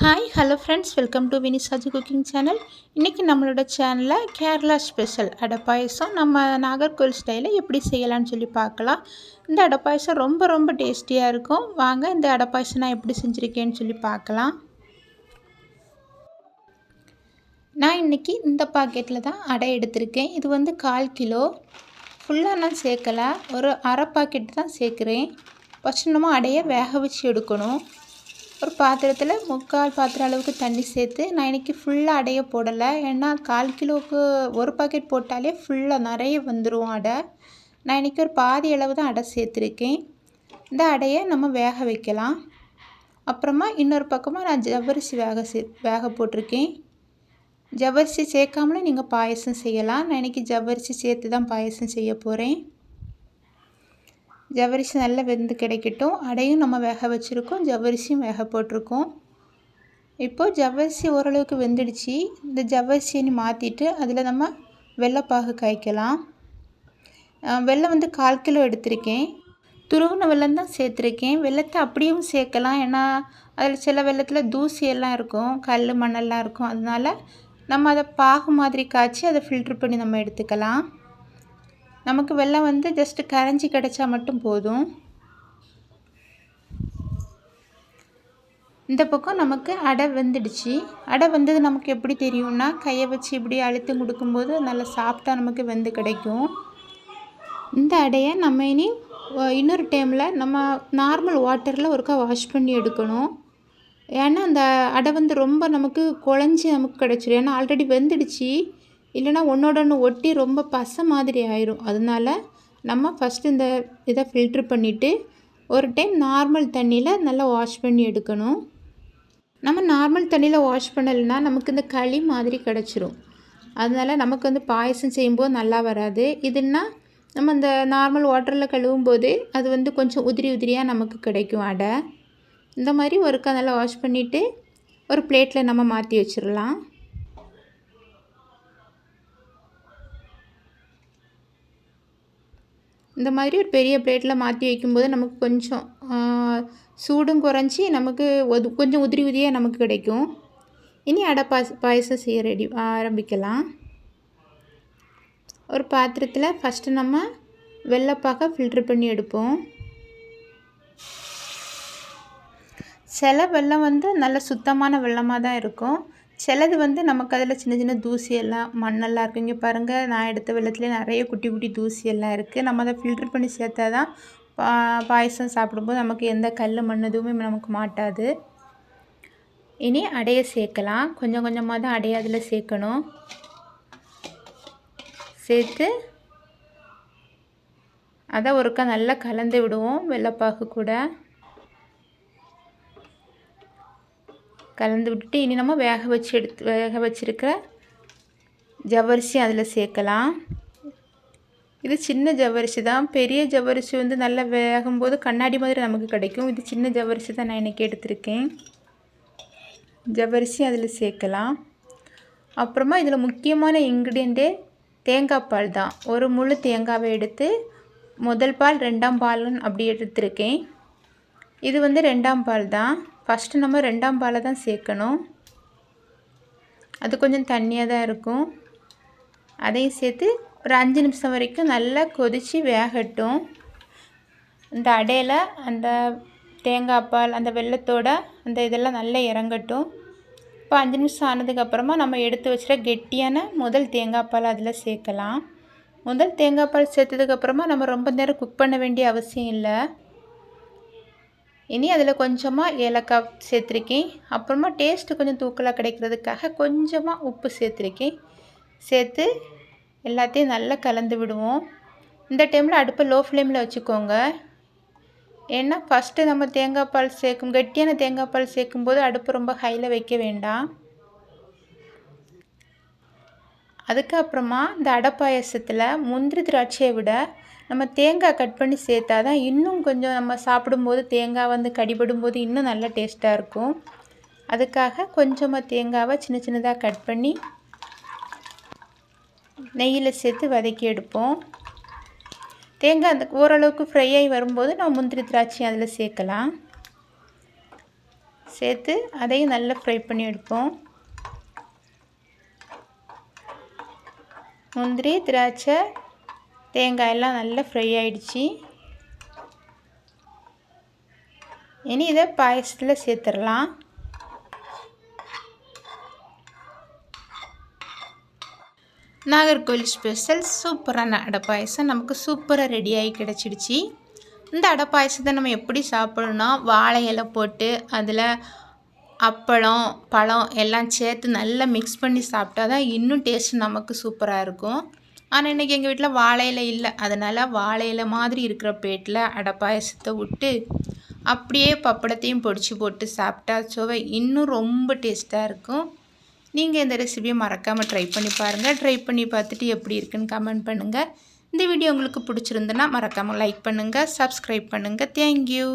Hi hello friends welcome to Vinisaji cooking channel இன்றைக்கி நம்மளோட சேனலில் கேரளா ஸ்பெஷல் அடை நம்ம நாகர்கோவில் ஸ்டைலில் எப்படி செய்யலாம்னு சொல்லி பார்க்கலாம். இந்த அடை ரொம்ப ரொம்ப டேஸ்டியாக இருக்கும். வாங்க இந்த அடை பாயசம் நான் எப்படி செஞ்சுருக்கேன்னு சொல்லி பார்க்கலாம். நான் இன்றைக்கி இந்த பாக்கெட்டில் தான் அடை எடுத்திருக்கேன். இது வந்து கால் கிலோ. ஃபுல்லாக நான் சேர்க்கலை. ஒரு அரை பாக்கெட் தான் சேர்க்குறேன். ஃபஸ்ட்டு நம்ம அடையை வேக வச்சு எடுக்கணும். ஒரு பாத்திரத்தில் முக்கால் பாத்திரம் அளவுக்கு தண்ணி சேர்த்து நான் இன்றைக்கி ஃபுல்லாக அடைய போடலை. ஏன்னா கால் கிலோவுக்கு ஒரு பாக்கெட் போட்டாலே ஃபுல்லாக நிறைய வந்துடும் அடை. நான் இன்றைக்கி ஒரு பாதி அளவு தான் அடை சேர்த்துருக்கேன். இந்த அடையை நம்ம வேக வைக்கலாம். அப்புறமா இன்னொரு பக்கமாக நான் ஜவ்வரிசி வேக சே வேக போட்டிருக்கேன். ஜவ்வரிசி சேர்க்காமலே நீங்கள் பாயசம் செய்யலாம். நான் இன்றைக்கி ஜவ்வரிசி சேர்த்து தான் பாயசம் செய்ய போகிறேன் ஜவ்வரிசி நல்லா வெந்து கிடைக்கட்டும். அடையும் நம்ம வேக வச்சுருக்கோம். ஜவ்வரிசியும் வேக போட்டிருக்கோம். இப்போது ஜவ்வரிசி ஓரளவுக்கு வெந்துடுச்சு. இந்த ஜவ்வரிசியை மாற்றிட்டு அதில் நம்ம வெள்ளைப்பாகு காய்க்கலாம். வெள்ளம் வந்து கால் கிலோ எடுத்திருக்கேன். துருவின வெள்ளம் தான் சேர்த்துருக்கேன். வெள்ளத்தை அப்படியும் சேர்க்கலாம். ஏன்னா அதில் சில வெள்ளத்தில் தூசியெல்லாம் இருக்கும். கல் மண்ணெல்லாம் இருக்கும். அதனால் நம்ம அதை பாகு மாதிரி காய்ச்சி அதை ஃபில்ட்ரு பண்ணி நம்ம எடுத்துக்கலாம். நமக்கு வெள்ளம் வந்து ஜஸ்ட்டு கரைஞ்சி கிடச்சா மட்டும் போதும். இந்த பக்கம் நமக்கு அடை வெந்துடுச்சு. அடை வந்தது நமக்கு எப்படி தெரியும்னா கையை வச்சு இப்படி அழுத்தி கொடுக்கும்போது நல்லா சாப்பிட்டா நமக்கு வெந்து கிடைக்கும். இந்த அடையை நம்ம இனி இன்னொரு டைமில் நம்ம நார்மல் வாட்டரில் ஒருக்கா வாஷ் பண்ணி எடுக்கணும். ஏன்னா அந்த அடை வந்து ரொம்ப நமக்கு குழஞ்சி நமக்கு கிடச்சிரும். ஏன்னா ஆல்ரெடி வெந்துடுச்சு. இல்லைனா ஒன்றோட ஒன்று ஒட்டி ரொம்ப பசை மாதிரி ஆயிரும். அதனால நம்ம ஃபஸ்ட்டு இந்த இதை ஃபில்ட்ரு பண்ணிவிட்டு ஒரு டைம் நார்மல் தண்ணியில் நல்லா வாஷ் பண்ணி எடுக்கணும். நம்ம நார்மல் தண்ணியில் வாஷ் பண்ணலைன்னா நமக்கு இந்த களி மாதிரி கிடச்சிரும். அதனால் நமக்கு வந்து பாயசம் செய்யும்போது நல்லா வராது. இதுன்னா நம்ம இந்த நார்மல் வாட்டரில் கழுவும் போது அது வந்து கொஞ்சம் உதிரி உதிரியாக நமக்கு கிடைக்கும் அடை. இந்த மாதிரி ஒருக்கா நல்லா வாஷ் பண்ணிவிட்டு ஒரு பிளேட்டில் நம்ம மாற்றி வச்சிடலாம். இந்த மாதிரி ஒரு பெரிய பிளேட்டில் மாற்றி வைக்கும்போது நமக்கு கொஞ்சம் சூடும் குறைஞ்சி நமக்கு ஒது கொஞ்சம் உதிரி உதிரியாக நமக்கு கிடைக்கும். இனி அடை பாஸ் பாயசம் செய்ய ரெடி ஆரம்பிக்கலாம். ஒரு பாத்திரத்தில் ஃபஸ்ட்டு நம்ம வெள்ளைப்பாக ஃபில்ட்ரு பண்ணி எடுப்போம். சில வெள்ளம் வந்து நல்ல சுத்தமான வெள்ளமாக தான் இருக்கும். சிலது வந்து நமக்கு அதில் சின்ன சின்ன தூசியெல்லாம் மண்ணெல்லாம் இருக்குது இங்கே பாருங்கள் நான் எடுத்த வெள்ளத்துலேயே நிறைய குட்டி குட்டி தூசியெல்லாம் இருக்குது நம்ம அதை ஃபில்ட்ரு பண்ணி சேர்த்தா தான் பா பாயசம் சாப்பிடும்போது நமக்கு எந்த கல் மண் எதுவுமே நமக்கு மாட்டாது. இனி அடைய சேர்க்கலாம். கொஞ்சம் கொஞ்சமாக தான் அடையை அதில் சேர்க்கணும். சேர்த்து அதை ஒருக்கா நல்லா கலந்து விடுவோம் வெள்ளைப்பாகு கூட. கலந்து விட்டுட்டு இனி நம்ம வேக வச்சு எடுத்து வேக வச்சுருக்கிற ஜவ்வரிசி அதில் சேர்க்கலாம். இது சின்ன ஜவ்வரிசி தான். பெரிய ஜவ்வரிசி வந்து நல்லா வேகும்போது கண்ணாடி மாதிரி நமக்கு கிடைக்கும். இது சின்ன ஜவ்வரிசி தான் நான் இன்றைக்கி எடுத்திருக்கேன். ஜவ்வரிசி அதில் சேர்க்கலாம். அப்புறமா இதில் முக்கியமான இன்க்ரீடியண்ட்டே தேங்காய் பால் தான். ஒரு முழு தேங்காவை எடுத்து முதல் பால் ரெண்டாம் பால்னு அப்படி எடுத்திருக்கேன். இது வந்து ரெண்டாம் பால் தான். ஃபஸ்ட்டு நம்ம ரெண்டாம் பாலை தான் சேர்க்கணும். அது கொஞ்சம் தண்ணியாக தான் இருக்கும். அதையும் சேர்த்து ஒரு அஞ்சு நிமிஷம் வரைக்கும் நல்லா கொதித்து வேகட்டும். இந்த அடையில் அந்த தேங்காய் பால் அந்த வெள்ளத்தோட அந்த இதெல்லாம் நல்லா இறங்கட்டும். இப்போ அஞ்சு நிமிஷம் ஆனதுக்கப்புறமா நம்ம எடுத்து வச்சுற கெட்டியான முதல் தேங்காய் பால் அதில் சேர்க்கலாம். முதல் தேங்காய் பால் சேர்த்ததுக்கப்புறமா நம்ம ரொம்ப நேரம் குக் பண்ண வேண்டிய அவசியம் இல்லை. இனி அதில் கொஞ்சமாக ஏலக்காய் சேர்த்துருக்கேன். அப்புறமா டேஸ்ட்டு கொஞ்சம் தூக்கலாக கிடைக்கிறதுக்காக கொஞ்சமாக உப்பு சேர்த்துருக்கேன். சேர்த்து எல்லாத்தையும் நல்லா கலந்து விடுவோம். இந்த டைமில் அடுப்பை லோ ஃப்ளேமில் வச்சுக்கோங்க. ஏன்னா ஃபஸ்ட்டு நம்ம தேங்காய் பால் சேர்க்கும் கெட்டியான தேங்காய் பால் சேர்க்கும்போது அடுப்பு ரொம்ப ஹையில் வைக்க வேண்டாம். அதுக்கப்புறமா இந்த அடை பாயசத்தில் முந்திரி திராட்சையை விட நம்ம தேங்காய் கட் பண்ணி சேர்த்தா தான் இன்னும் கொஞ்சம் நம்ம சாப்பிடும்போது தேங்காய் வந்து கடிபடும் போது இன்னும் நல்லா டேஸ்ட்டாக இருக்கும். அதுக்காக கொஞ்சமாக தேங்காவை சின்ன சின்னதாக கட் பண்ணி நெய்யில் சேர்த்து வதக்கி எடுப்போம். தேங்காய் அந்த ஓரளவுக்கு ஃப்ரை ஆகி வரும்போது நம்ம முந்திரி திராட்சை அதில் சேர்க்கலாம். சேர்த்து அதையும் நல்லா ஃப்ரை பண்ணி எடுப்போம். முந்திரி திராட்சை தேங்காயெல்லாம் நல்லா ஃப்ரை ஆகிடுச்சி இனி இதை பாயசத்தில் சேர்த்துடலாம். நாகர்கோவில் ஸ்பெஷல் சூப்பரான அடை பாயசம். நமக்கு சூப்பராக ரெடியாகி கிடச்சிடுச்சு. இந்த அடை பாயசத்தை நம்ம எப்படி சாப்பிடணும்னா வாழை இலை போட்டு அதில் அப்பளம் பழம் எல்லாம் சேர்த்து நல்லா மிக்ஸ் பண்ணி சாப்பிட்டா தான் இன்னும் டேஸ்ட் நமக்கு சூப்பராக இருக்கும். ஆனால் இன்றைக்கி எங்கள் வீட்டில் வாழையில இல்லை. அதனால் வாழையில மாதிரி இருக்கிற பிளேட்டில் அடை பாயசத்தை விட்டு அப்படியே பப்படத்தையும் பொடிச்சு போட்டு சாப்பிட்டா சுவை இன்னும் ரொம்ப டேஸ்ட்டாக இருக்கும். நீங்கள் இந்த ரெசிபியை மறக்காமல் ட்ரை பண்ணி பாருங்கள் ட்ரை பண்ணி பார்த்துட்டு எப்படி இருக்குன்னு கமெண்ட் பண்ணுங்கள் இந்த வீடியோ உங்களுக்கு பிடிச்சிருந்துன்னா மறக்காமல் லைக் பண்ணுங்கள் சப்ஸ்கிரைப் பண்ணுங்கள் தேங்க்யூ.